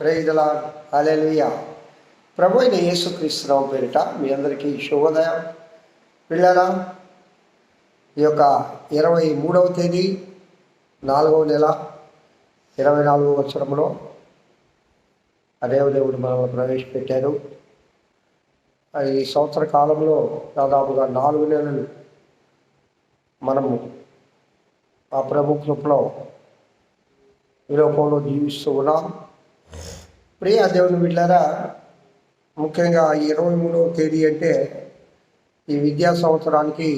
ప్రైజలా hallelujah ప్రభు అయిన యేసుక్రీస్తురావు పేరిట మీ అందరికీ శుభోదయం. పిల్లరా ఈ యొక్క ఇరవై మూడవ తేదీ నాలుగవ నెల ఇరవై నాలుగవ సంవత్సరంలో అదేవదేవుడు మనల్ని ప్రవేశపెట్టారు. ఈ సంవత్సర కాలంలో దాదాపుగా నాలుగు నెలలు మనము ఆ ప్రభు కృపలో ఈ లోకంలో జీవిస్తూ ఉన్నాం. ప్రియ దేవుని బిడ్డారా ముఖ్యంగా ఇరవై మూడవ తేదీ అంటే ఈ విద్యా సంవత్సరానికి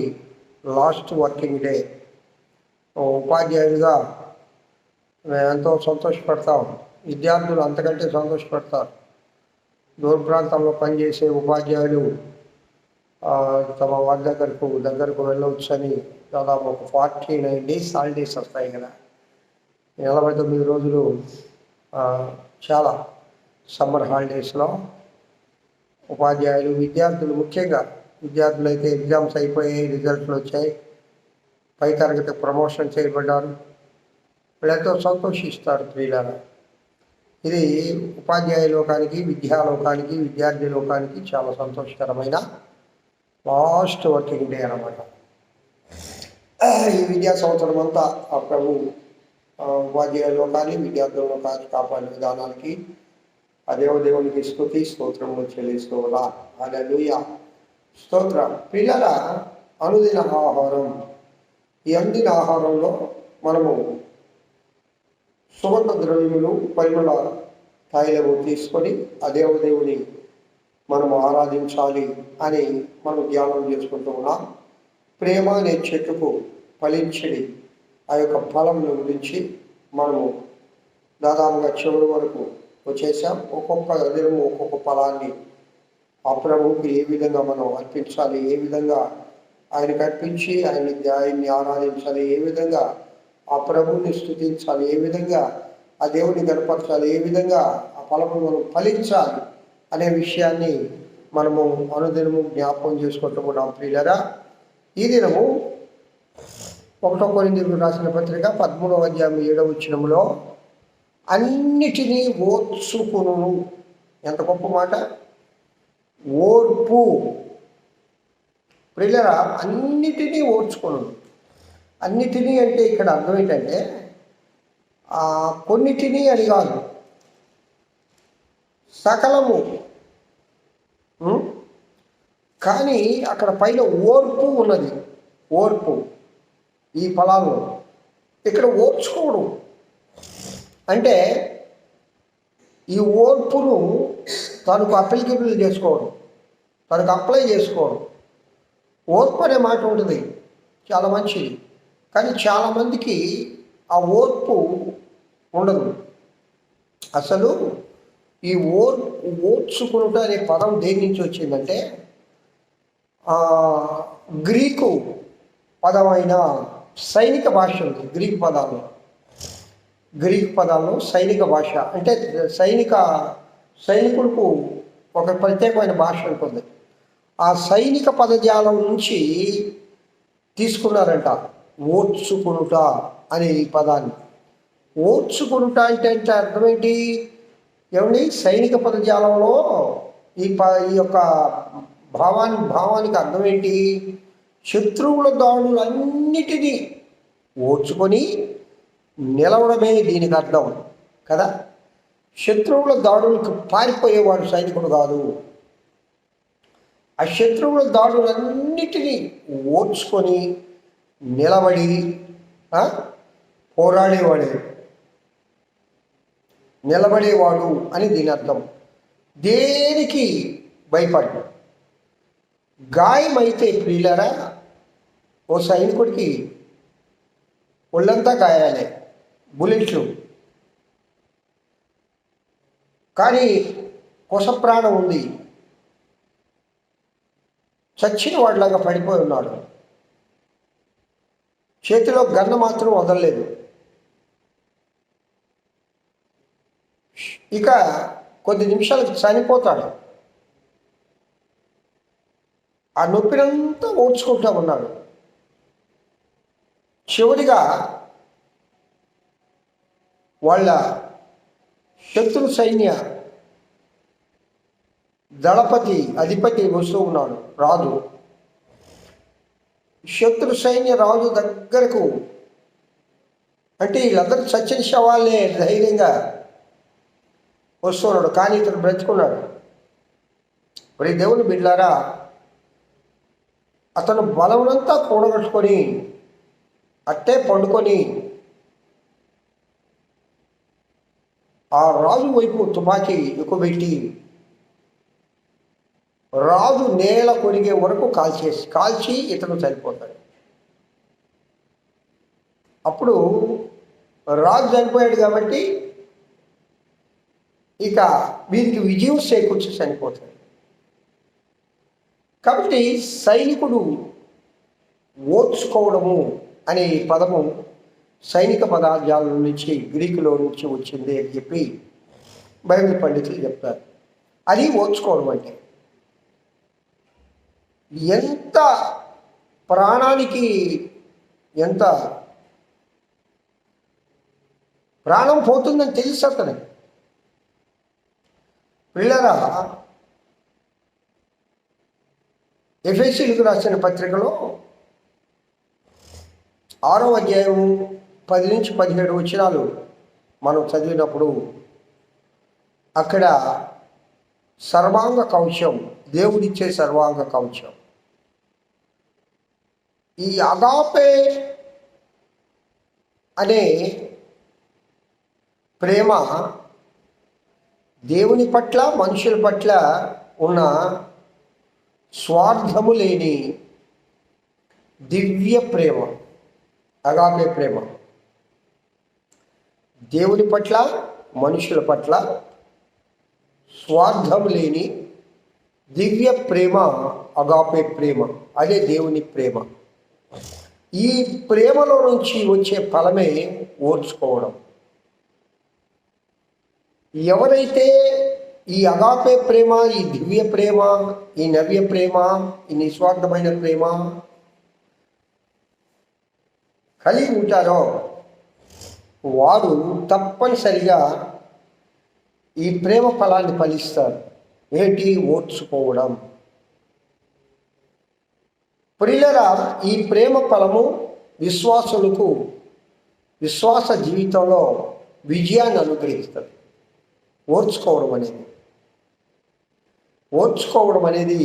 లాస్ట్ వర్కింగ్ డే. ఉపాధ్యాయుడిగా మేము ఎంతో సంతోషపడతాం. విద్యార్థులు అంతకంటే సంతోషపడతారు. దూర ప్రాంతంలో పనిచేసే ఉపాధ్యాయులు తమ వారి దగ్గరకు దగ్గరకు వెళ్ళవచ్చని దాదాపు ఒక ఫార్టీ నైన్ డేస్ హాలిడేస్ వస్తాయి కదా. నలభై తొమ్మిది రోజులు చాలా సమ్మర్ హాలిడేస్లో ఉపాధ్యాయులు విద్యార్థులు ముఖ్యంగా విద్యార్థులు అయితే ఎగ్జామ్స్ అయిపోయాయి రిజల్ట్లు వచ్చాయి. పై తరగతి ప్రమోషన్ చేయబడ్డారు. వీళ్ళతో సంతోషిస్తారు ప్రియులారా ఇది ఉపాధ్యాయ లోకానికి విద్యాలోకానికి విద్యార్థి లోకానికి చాలా సంతోషకరమైన లాస్ట్ వర్కింగ్ డే అనమాట ఈ విద్యా సంవత్సరం అంతా ఆ ప్రభు ఉపాధ్యాయ లోకాన్ని విద్యార్థుల లోకాన్ని కాపాడే విధానానికి ఆ దేవదేవునికి స్థుతి స్తోత్రము చెల్లిస్తూ ఉన్నా. హల్లెలూయా. స్తోత్రం. పిల్లల అనుదిన ఆహారం. ఈ అందిన ఆహారంలో మనము సుగంధ ద్రవ్యములు పరిమళ తైలము తీసుకొని ఆ దేవదేవుని మనము ఆరాధించాలి అని మనం ధ్యానం చేసుకుంటూ ఉన్నాం. ప్రేమ అనే చెట్టుకు ఫలించడి ఆ యొక్క ఫలంను గురించి మనము దాదాపుగా చివరి వరకు వచ్చేసాం. ఒక్కొక్క దినము ఒక్కొక్క ఫలాన్ని ఆ ప్రభువుకి ఏ విధంగా మనం అర్పించాలి ఏ విధంగా ఆయనకు అర్పించి ఆయన్ని ఆయన్ని ఆరాధించాలి ఏ విధంగా ఆ ప్రభువుని స్థుతించాలి ఏ విధంగా ఆ దేవుని గడపరచాలి ఏ విధంగా ఆ ఫలము మనం ఫలించాలి అనే విషయాన్ని మనము అనుదినము జ్ఞాపకం చేసుకుంటున్నాం ప్రియులరా. ఈ దినము ఒకటో కొరిందీలకు రాసిన పత్రిక పదమూడవ అధ్యాయం ఏడవ వచ్చినములో అన్నిటినీ ఓర్చుకును ఎంత గొప్ప మాట. ఓర్పు. ప్రియులరా అన్నిటినీ ఓర్చుకును అన్నిటినీ అంటే ఇక్కడ అర్థం ఏంటంటే కొన్నిటిని అని కాదు. సకలము. కానీ అక్కడ పైన ఓర్పు ఉన్నది. ఓర్పు. ఈ ఫలాల్లో ఇక్కడ ఓర్చుకోవడం. అంటే ఈ ఓర్పును తనకు అప్లికేబుల్ చేసుకోవడం. తనకు అప్లై చేసుకోవడం. ఓర్పు అనే మాట ఉంటుంది. చాలా మంచిది. కానీ చాలామందికి ఆ ఓర్పు ఉండదు. అసలు ఈ ఓర్ ఓర్చుకునుట అనే పదం దేని నుంచి వచ్చిందంటే గ్రీకు పదమైన సైనిక భాష ఉంది గ్రీక్ పదాల్లో గ్రీక్ పదాల్లో సైనిక భాష అంటే సైనిక సైనికులకు ఒక ప్రత్యేకమైన భాష ఉంటుంది ఆ సైనిక పదజాలం నుంచి తీసుకున్నారంట ఓర్చుకునుట అనే ఈ పదాన్ని. ఓర్చుకునుట అంటే అంటే అర్థం ఏంటి? ఏమండి? సైనిక పదజాలంలో ఈ ప ఈ యొక్క భావాన్ని భావానికి అర్థం ఏంటి? శత్రువుల దాడులన్నిటినీ ఓడ్చుకొని నిలవడమే దీనికి అర్థం కదా? శత్రువుల దాడులకు పారిపోయేవాడు సైనికుడు కాదు. ఆ శత్రువుల దాడులన్నిటినీ ఓడ్చుకొని నిలబడి పోరాడేవాడే. నిలబడేవాడు అని దీని అర్థం. దేనికి భయపడ్డాడు? గాయమైతే ప్రియులరా ఓ సైనికుడికి ఒళ్ళంతా గాయాలే బుల్లెట్లు. కానీ కొసప్రాణం ఉంది. చచ్చిన వాడిలాగా పడిపోయి ఉన్నాడు. చేతిలో గన్న మాత్రం వదలలేదు. ఇక కొద్ది నిమిషాలకు చనిపోతాడు. ఆ నొప్పినంతా ఓడ్చుకుంటూ ఉన్నాడు. చివరిగా వాళ్ళ శత్రు సైన్య దళపతి అధిపతి వస్తూ ఉన్నాడు రాజు. శత్రు సైన్య రాజు దగ్గరకు అంటే వీళ్ళందరూ చచ్చిన శవాలే ధైర్యంగా వస్తున్నాడు కానీ ఇతను బ్రతుకున్నాడు. మరి దేవుని బిడ్డారా అతను బలమునంతా కూడగట్టుకొని అట్టే పండుకొని ఆ రాజు వైపు తుపాకీ ఎక్కుబెట్టి రాజు నేల కొరిగే వరకు కాల్చేసి కాల్చి ఇతను చనిపోతాడు. అప్పుడు రాజు చనిపోయాడు కాబట్టి ఇక వీరికి విజయం చేకూర్చి చనిపోతాడు. కాబట్టి సైనికుడు ఓర్చుకోవడము అనే పదము సైనిక పదార్థాల నుంచి గ్రీకులో నుంచి వచ్చింది అని చెప్పి బైబిల్ పండితులు చెప్తారు. అది ఓర్చుకోవడం అంటే ఎంత ప్రాణానికి ఎంత ప్రాణం పోతుందని తెలుసు అతను పిల్లరా ఎఫ్ఎస్సీలకు రాసిన పత్రికలో ఆరో అధ్యాయం పది నుంచి పదిహేడు వచనాలు మనం చదివినప్పుడు అక్కడ సర్వాంగ కవచం దేవుడిచ్చే సర్వాంగ కవచం. ఈ అగాపే అనే ప్రేమ దేవుని పట్ల మనుషుల పట్ల ఉన్న స్వార్థము లేని దివ్య ప్రేమ అగాపే ప్రేమ. దేవుని పట్ల మనుషుల పట్ల స్వార్థం లేని దివ్య ప్రేమ అగాపే ప్రేమ. అదే దేవుని ప్రేమ. ఈ ప్రేమలో నుంచి వచ్చే ఫలమే ఓర్చుకోవడం. ఎవరైతే ఈ అగాపే ప్రేమ ఈ దివ్య ప్రేమ ఈ నవ్య ప్రేమ ఈ నిస్వార్థమైన ప్రేమ కలిగి ఉంటారో వారు తప్పనిసరిగా ఈ ప్రేమ ఫలాన్ని ఫలిస్తారు ఏంటి? ఓర్చుకోవడం. ప్రియులరా ఈ ప్రేమ ఫలము విశ్వాసులకు విశ్వాస జీవితంలో విజయాన్ని అనుగ్రహిస్తుంది. ఓర్చుకోవడం అనేది. ఓర్చుకోవడం అనేది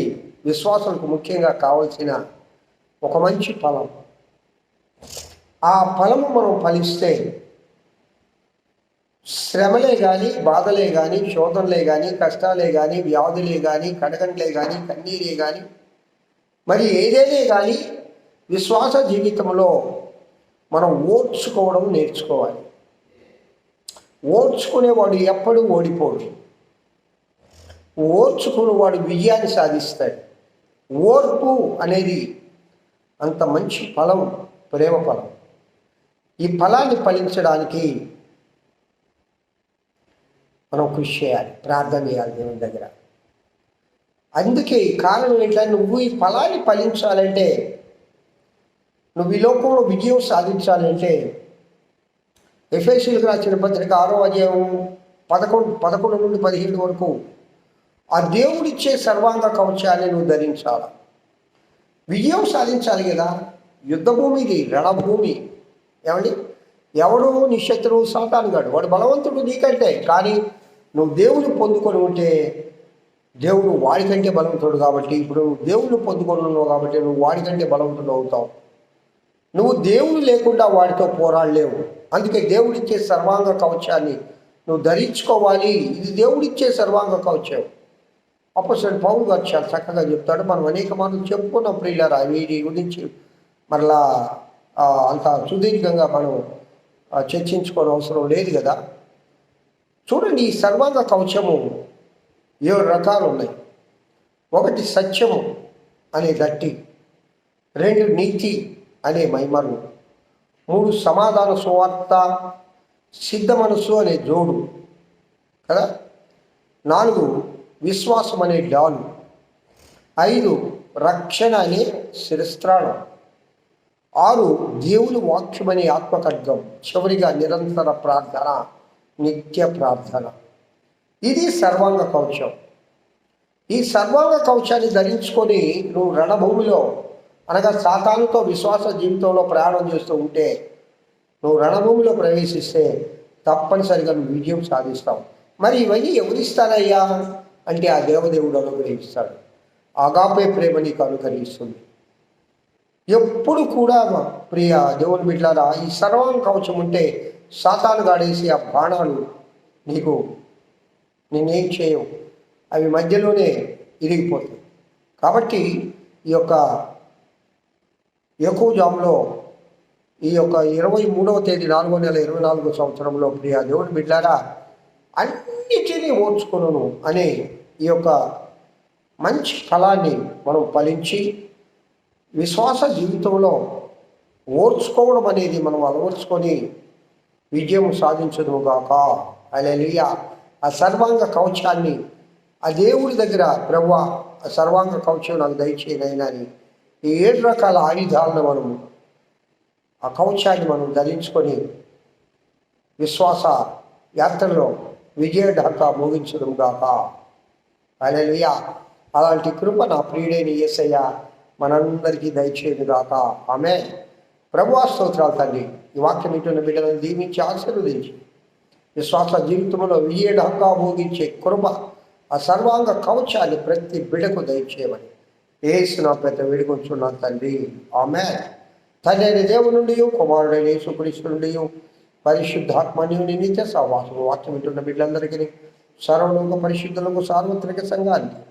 విశ్వాసంకు ముఖ్యంగా కావలసిన ఒక మంచి ఫలం. ఆ ఫలము మనం ఫలిస్తే శ్రమలే కానీ బాధలే కానీ శోధనలే కానీ కష్టాలే కానీ వ్యాధులే కానీ కడగండ్లే కానీ కన్నీరే కానీ మరి ఏదేనే కానీ విశ్వాస జీవితంలో మనం ఓడ్చుకోవడం నేర్చుకోవాలి. ఓడ్చుకునేవాడు ఎప్పుడూ ఓడిపోడు. ఓర్చుకునేవాడు విజయాన్ని సాధిస్తాడు. ఓర్పు అనేది అంత మంచి ఫలం ప్రేమ ఫలం. ఈ ఫలాన్ని ఫలించడానికి మనం కృషి చేయాలి ప్రార్థన చేయాలి దేవుని దగ్గర. అందుకే ఈ కారణం ఏంటంటే నువ్వు ఈ ఫలాన్ని ఫలించాలంటే నువ్వు ఈ లోకంలో విజయం సాధించాలంటే ఎఫ్ఎస్సీలకు రాసిన పత్రిక ఆరో అధ్యాయం పదకొండు పదకొండు నుండి పదిహేడు వరకు ఆ దేవుడిచ్చే సర్వాంగ కవచాన్ని నువ్వు ధరించాలి? విజయం సాధించాలి కదా. యుద్ధభూమి ఇది రణభూమి. ఏమండి? ఎవడు నీ శత్రువు సాతానుగాడు వాడు బలవంతుడు నీకంటే. కానీ నువ్వు దేవుని పొందుకొని ఉంటే దేవుడు వాడికంటే బలవంతుడు కాబట్టి ఇప్పుడు నువ్వు దేవుని పొందుకొని ఉన్నావు కాబట్టి నువ్వు వాడికంటే బలవంతుడు అవుతావు. నువ్వు దేవుడు లేకుండా వాడితో పోరాడలేవు. అందుకే దేవుడిచ్చే సర్వాంగ కవచాన్ని నువ్వు ధరించుకోవాలి. ఇది దేవుడిచ్చే సర్వాంగ కవచం. అప్పసరి పౌరు గారు చాలా చక్కగా చెప్తాడు. మనం అనేక మంది చెప్పుకున్నాం ప్రియులరా వీటి గురించి మరలా అంత సుదీర్ఘంగా మనం ఆ, చర్చించుకోని అవసరం లేదు కదా. చూడండి ఈ సర్వాంగ కవచము ఏడు రకాలు ఉన్నాయి. ఒకటి సత్యము అనే దట్టి రెండు నీతి అనే మైమరు మూడు సమాధాన సువార్త సిద్ధ మనస్సు అనే జోడు కదా. నాలుగు విశ్వాసం అనే డాలు ఐదు రక్షణ అనే శిరస్త్రాణం. ఆరు దేవుని వాక్యం అనే ఆత్మఖడ్గం చివరిగా నిరంతర ప్రార్థన నిత్య ప్రార్థన. ఇది సర్వాంగ కవచం. ఈ సర్వాంగ కవచాన్ని ధరించుకొని నువ్వు రణభూమిలో అనగా సాతానుతో విశ్వాస జీవితంలో ప్రయాణం చేస్తూ ఉంటే నువ్వు రణభూమిలో ప్రవేశిస్తే తప్పనిసరిగా నువ్వు విజయం సాధిస్తావు. మరి ఇవన్నీ ఎవరిస్తారయ్యా? అంటే ఆ దేవదేవుడు అనుగ్రహిస్తాడు. ఆగాపే ప్రేమ నీకు అనుగ్రహిస్తుంది. ఎప్పుడు కూడా ప్రియ దేవుని బిడ్డారా ఈ సర్వం కవచం ఉంటే సాతాను గాడేసి ఆ బాణాలు నీకు నేనేం చేయవు అవి మధ్యలోనే ఇరిగిపోతాయి. కాబట్టి ఈ యొక్క ఎక్కువ జాములో ఈ యొక్క ఇరవై మూడవ తేదీ నాలుగో నెల ఇరవై నాలుగో సంవత్సరంలో ప్రియా దేవుని బిడ్డారా అన్నిటినీ ఓర్చుకును అనే ఈ యొక్క మంచి ఫలాన్ని మనం ఫలించి విశ్వాస జీవితంలో ఓర్చుకోవడం అనేది మనం అలవర్చుకొని విజయం సాధించదు గాక అలెలియ ఆ సర్వాంగ కవచాన్ని ఆ దేవుడి దగ్గర ప్రభు ఆ సర్వాంగ కవచం నాకు దయచేయనైనా అని ఈ ఏడు రకాల ఆయుధాలను మనం ఆ కవచాన్ని మనం ధరించుకొని విశ్వాస యాత్రలో విజయ ఢాకా మోగించడం గాక. అలెలుయా. అలాంటి కృప నా ప్రియుడైన యేసయ్య మనందరికీ దయచేయదు గాక. ఆమె ప్రభు స్తోత్రాలు తండ్రి. ఈ వాక్యం ఇంటున్న బిడ్డలను దీవించి ఆశీర్వదించి విశ్వాస జీవితంలో విజయ ఢంగా మోగించే కృప ఆ సర్వాంగ కవచాన్ని ప్రతి బిడకు దయచేయమని ఏసిన పెద్ద వేడుకొంచున్నా తండ్రి. ఆమె తండ్రి అయిన దేవుని నుండి కుమారుడైన యేసుక్రీస్తు నుండి పరిశుద్ధాత్మని నిత్య సహవాసము. వాక్యం వింటున్న బిడ్డలందరికీ సర్వలోక పరిశుద్ధులకు సార్వత్రిక సంఘానికి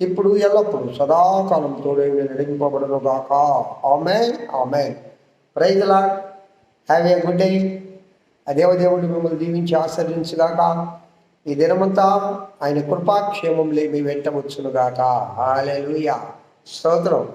ఇప్పుడు ఎల్లప్పుడు సదాకాలం తోడే నడిపింపబడను గాక. ఆమె ఆమె ప్రైజ్లా హ్యావ్ ఏ గుడ్ డే ఆ దేవదేవుడు మిమ్మల్ని దీవించి ఆశ్రయించగాక ఈ దినమంతా ఆయన కృపాక్షేమంలే మీ వెంట వచ్చునుగాక హాలెలూయా స్తోత్రం.